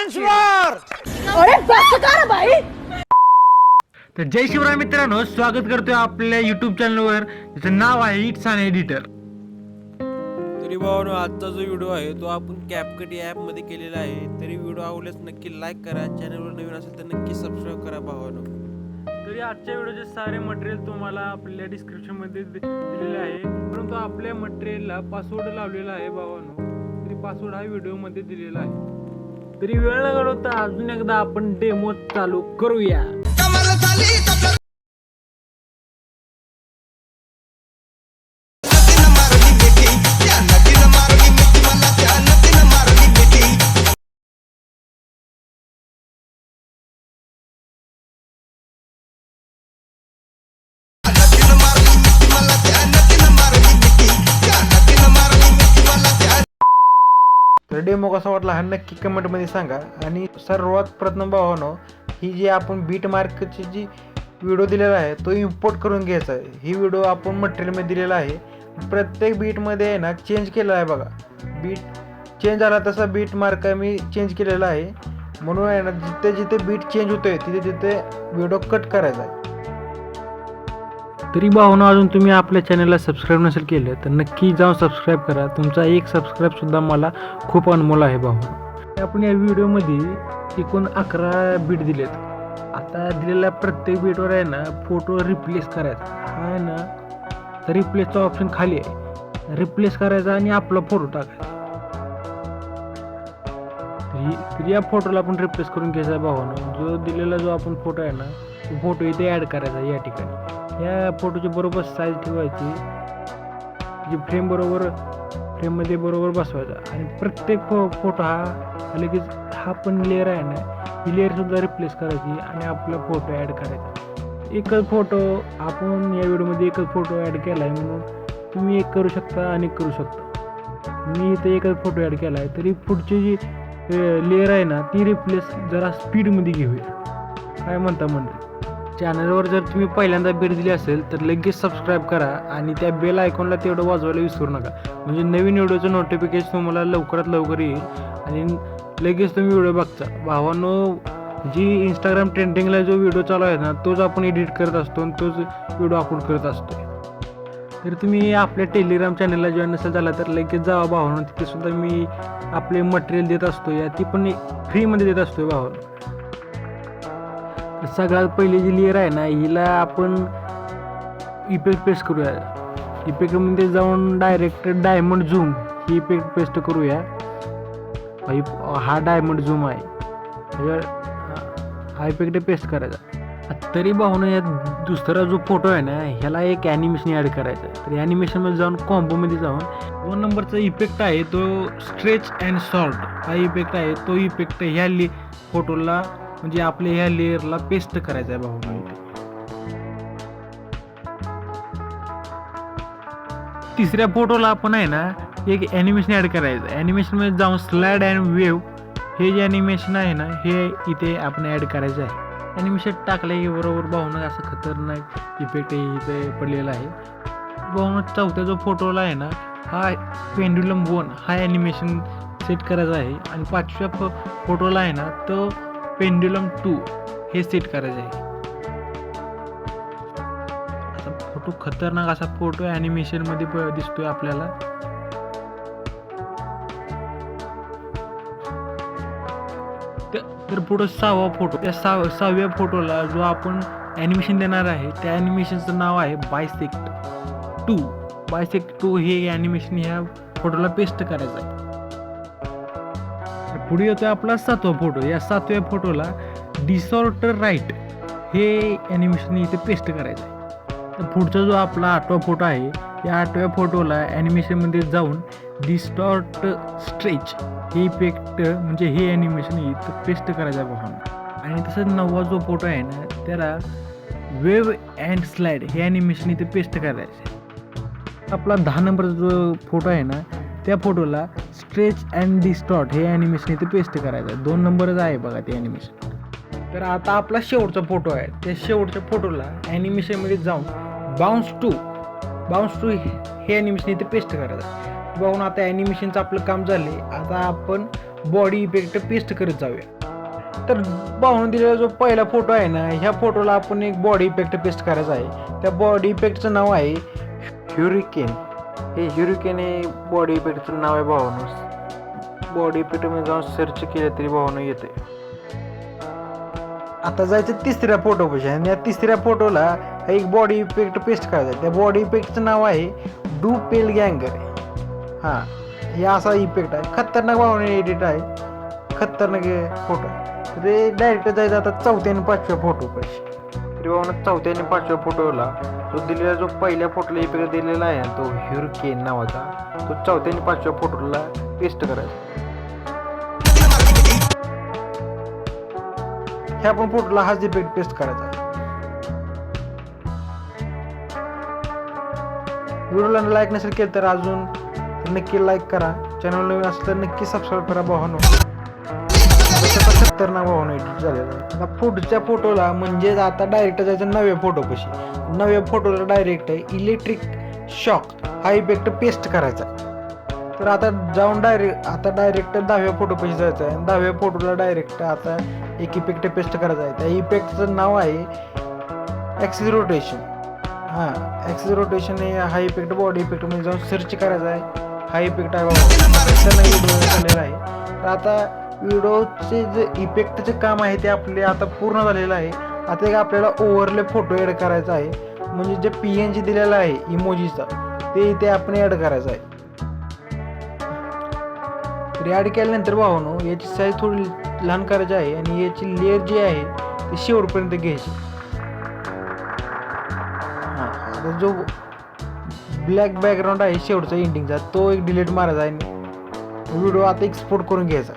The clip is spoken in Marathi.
अरे बस कर भाई? तर जय शिवराय मित्रांनो स्वागत करतोय आपल्या युट्यूब चॅनलवर त्याचं नाव आहे इट्स अन एडिटर तरी भावानो आजचा जो व्हिडिओ आहे तो आपण कॅपकट या ॲपमध्ये केलेला आहे. तरी व्हिडिओ आवडल्यास नक्की लाईक करा. चॅनलवर नवीन असेल तर नक्की सबस्क्राईब करा भावानो. तरी आजच्या व्हिडिओचे सारे मटेरियल तुम्हाला आपल्या डिस्क्रिप्शनमध्ये दि- दिलेले आहे. परंतु आपल्या मटेरियलला पासवर्ड लावलेला आहे भावानो. तरी पासवर्ड हा व्हिडिओमध्ये दिलेला आहे. तरी वेळ न घडवता. अजून एकदा आपण डेमो चालू करूया. डेमो कसा वाटला हा नक्की कमेंटमध्ये सांगा. आणि सर्वात प्रथम भावानो ही जी आपण बीट मार्कची जी व्हिडिओ दिलेला आहे तो इम्पोर्ट करून घ्यायचा आहे. ही व्हिडिओ आपण मटेरियलमध्ये दिलेला आहे. प्रत्येक बीटमध्ये आहे ना चेंज केलेला आहे बघा. बीट चेंज झाला तसा बीट मार्क मी चेंज केलेला आहे. म्हणून आहे ना जिथे जिथे बीट चेंज होतोय तिथे तिथे व्हिडिओ कट करायचा आहे. तरी भावना अजून तुम्ही आपल्या चॅनलला सबस्क्राईब नसेल केलं तर नक्की जाऊन सबस्क्राईब करा. तुमचा एक सबस्क्राईबसुद्धा मला खूप अनमोल आहे भावना आपण या व्हिडिओमध्ये एकूण अकरा बीट दिलेत. आता दिलेल्या प्रत्येक बीटवर आहे ना फोटो रिप्लेस करायचा. हा आहे ना? तर रिप्लेसचा ऑप्शन खाली आहे. रिप्लेस करायचा आणि आपला फोटो टाकायचा. तर या फोटोला आपण रिप्लेस करून घ्यायचा भावानं. जो दिलेला जो आपण फोटो आहे ना तो फोटो इथे ॲड करायचा या ठिकाणी. या फोटोची बरोबर साईज ठेवायची. जी फ्रेम बरोबर फ्रेममध्ये बरोबर बसवायचा. आणि प्रत्येक फो फोटो हा लगेच हा पण लेअर आहे ना ही लेअरसुद्धा रिप्लेस करायची आणि आपला फोटो ॲड करायचा. एकच फोटो आपण या व्हिडिओमध्ये एकच फोटो ॲड केला आहे म्हणून तुम्ही एक करू शकता आणि करू शकता. मी इथे एकच फोटो ॲड केला आहे तरी पुढची जी लेअर आहे ना ती रिप्लेस जरा स्पीडमध्ये घेऊया. काय म्हणता म्हणजे चॅनलवर जर तुम्ही पहिल्यांदा भेट दिली असेल तर लगेच सबस्क्राईब करा आणि त्या बेल आयकॉनला तेवढं वाजवायला विसरू नका. म्हणजे नवीन व्हिडिओचं नोटिफिकेशन तुम्हाला लवकरात लवकर येईल आणि लगेच तुम्ही व्हिडिओ बघता. भावांनो जी इंस्टाग्राम ट्रेंडिंगला जो व्हिडिओ चालू आहे ना तोच आपण एडिट करत असतो आणि तोच व्हिडिओ अपलोड करत असतो. तर तुम्ही आपल्या टेलिग्राम चॅनलला जॉईन नसेल झाला तर लगेच जावा भावानं. तिथे सुद्धा मी आपले मटेरियल देत असतो. या ती पण फ्रीमध्ये देत असतो भावानं. सगळ्यात पहिली जी लेअर आहे ना हिला आपण इफेक्ट पेस्ट करूया. इफेक्टमध्ये म्हणजे जाऊन डायरेक्ट डायमंड झूम ही इफेक्ट पेस्ट करूया. हा हा डायमंड झूम आहे. म्हणजे हा इफेक्ट पेस्ट करायचा. तरी भाऊनं या दुसरा जो फोटो आहे ना ह्याला एक ॲनिमेशन ॲड करायचं आहे. तर ॲनिमेशनमध्ये जाऊन कॉम्बोमध्ये जाऊन दोन नंबरचा इफेक्ट आहे तो स्ट्रेच अँड सॉल्ट हा इफेक्ट आहे तो इफेक्ट ह्या ले फोटोला म्हणजे आपल्या ह्या लेअरला पेस्ट करायचा आहे भावना तिसऱ्या फोटोला आपण आहे ना एक ॲनिमेशन ॲड करायचं ॲनिमेशनमध्ये जाऊन स्लॅड अँड वेव्ह हे जे ॲनिमेशन आहे ना हे इथे आपण ॲड करायचं आहे. ॲनिमेशन टाकलं की बरोबर भावना असं खतरनाक इफेक्ट इथे पडलेला आहे. भावना चौथ्या जो फोटोला आहे ना हा पेंडुलम वन हा ॲनिमेशन सेट करायचा आहे. आणि पाचव्या फो फोटोला आहे ना तो पेंड्युलम टू हे सेट करायचं आहे. असा फोटो खतरनाक असा फोटो ॲनिमेशनमध्ये दिसतो दिसतोय आपल्याला. तर पुढं सहावा फोटो त्या सहा सहाव्या फोटोला जो आपण ॲनिमेशन देणार आहे त्या ॲनिमेशनचं नाव आहे बायसेक्ट टू बायसेक्ट टू हे ॲनिमेशन ह्या फोटोला पेस्ट करायचं आहे. पुढे येतो आपला सातवा फोटो या सातव्या फोटोला डिसॉर्टर राईट हे ॲनिमेशन इथे पेस्ट करायचं आहे. तर पुढचा जो आपला आठवा फोटो आहे या आठव्या फोटोला ॲनिमेशनमध्ये जाऊन डिस्टॉर्ट स्ट्रेच हे इफेक्ट म्हणजे हे ॲनिमेशन इथं पेस्ट करायचं आहे आणि तसंच नववा जो फोटो आहे ना त्याला वेव अँड स्लाइड हे ॲनिमेशन इथे पेस्ट करायचं आहे. आपला दहा नंबरचा जो फोटो आहे ना त्या फोटोला स्ट्रेच अँड डिस्टॉर्ट हे ॲनिमेशन इथे पेस्ट करायचं आहे. दोन नंबरच आहे बघा ते ॲनिमेशन तर आता आपला शेवटचा फोटो आहे. त्या शेवटच्या फोटोला ॲनिमेशनमध्ये जाऊन बाउन्स टू बाउन्स टू हे ॲनिमेशन इथे पेस्ट करायचं आहे बघून आता ॲनिमेशनचं आपलं काम झाले आता आपण बॉडी इफेक्ट पेस्ट करत जाऊया. तर भाऊन दिलेला जो पहिला फोटो आहे ना ह्या फोटोला आपण एक बॉडी इफेक्ट पेस्ट करायचा आहे. त्या बॉडी इफेक्टचं नाव आहे ह्युरिकेन हे ह्युरिकेन हे बॉडी इफेक्टचं नाव आहे भावानं. बॉडी इफेक्टमध्ये जाऊन सर्च केलं तरी भावानं येते. आता जायचं तिसऱ्या फोटोपाशी आणि या तिसऱ्या फोटोला एक बॉडी इफेक्ट पेस्ट करायचा आहे. त्या बॉडी इफेक्टचं नाव आहे डू पेल गँगर. हां हे असा इफेक्ट आहे. खतरनाक भावने एडिट आहे. खतरनाक फोटो आहे. ते डायरेक्ट जायचं आता चौथ्या आणि पाचव्या फोटो पैसे तरी भावना चौथ्या आणि पाचव्या फोटोला तो दिलेला जो पहिल्या फोटोला इफेक्ट दिलेला आहे ना तो ह्युरकेन नावाचा तो चौथ्या आणि पाचव्या फोटोला पेस्ट करायचा. ह्या पण फोटोला हाच इफेक्ट पेस्ट करायचा. आहे व्हिडिओला लाईक नसेल केलं तर अजून नक्की लाईक करा. चॅनल नवीन असलं तर नक्की सबस्क्राईब करा भावानो. ना भावानो एडिट झालेलं आहे. आता पुढच्या फोटोला म्हणजेच आता डायरेक्ट जायचं नव्या फोटोपाशी नव्या फोटोला डायरेक्ट इलेक्ट्रिक शॉक हा इफेक्ट पेस्ट करायचा. तर आता जाऊन डायरेक्ट आता डायरेक्ट दहाव्या फोटोपाशी जायचं आहे. दहाव्या फोटोला डायरेक्ट आता एक इफेक्ट पेस्ट करायचा आहे. त्या इफेक्टचं नाव आहे ॲक्सिस रोटेशन हां ॲक्सिस रोटेशन हे हा इफेक्ट बॉडी इफेक्टमध्ये जाऊन सर्च करायचा आहे. हा इफेक्ट आहे बाबा व्हिडिओ झालेला आहे. तर आता व्हिडिओचे जे इफेक्टचे काम आहे ते आपले आता पूर्ण झालेलं आहे. आता एक आपल्याला ओव्हरले फोटो ॲड करायचा आहे. म्हणजे जे पी एन जी दिलेला आहे इमोजीचा ते इथे आपण ॲड करायचं आहे. तर ॲड केल्यानंतर भावानो याची साईज थोडी लहान करायची आहे आणि याची लेअर जी आहे ती शेवटपर्यंत घ्यायची. हां आता जो ब्लॅक बॅकग्राऊंड आहे शेवटचा एंडिंगचा तो एक डिलीट मारायचा आहे. व्हिडिओ आता एक्सपोर्ट करून घ्यायचा.